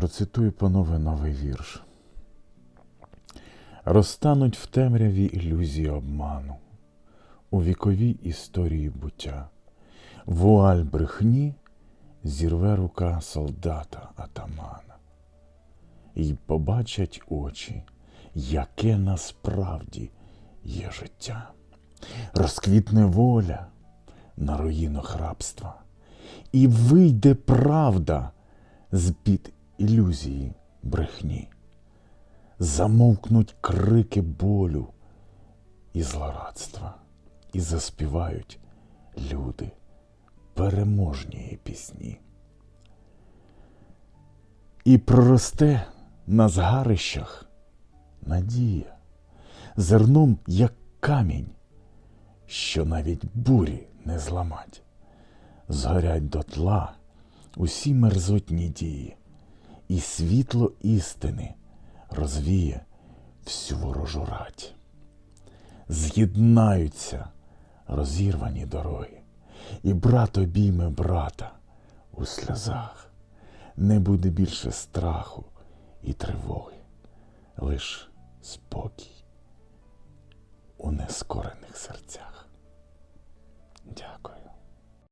Процитую панове новий вірш. Розтануть в темряві ілюзії обману, у віковій історії буття, вуаль брехні зірве рука солдата атамана, І побачать очі, яке насправді є життя. Розквітне воля на руїнах рабства, і вийде правда з-під ілюзії брехні. Замовкнуть крики болю і злорадства, і заспівають люди переможні пісні. І проросте на згарищах надія, зерном, як камінь, що навіть бурі не зламать, згорять дотла усі мерзотні дії, і світло істини розвіє всю ворожу рать. З'єднаються розірвані дороги, і брат обійме брата у сльозах. Не буде більше страху і тривоги, лиш спокій у нескорених серцях. Дякую.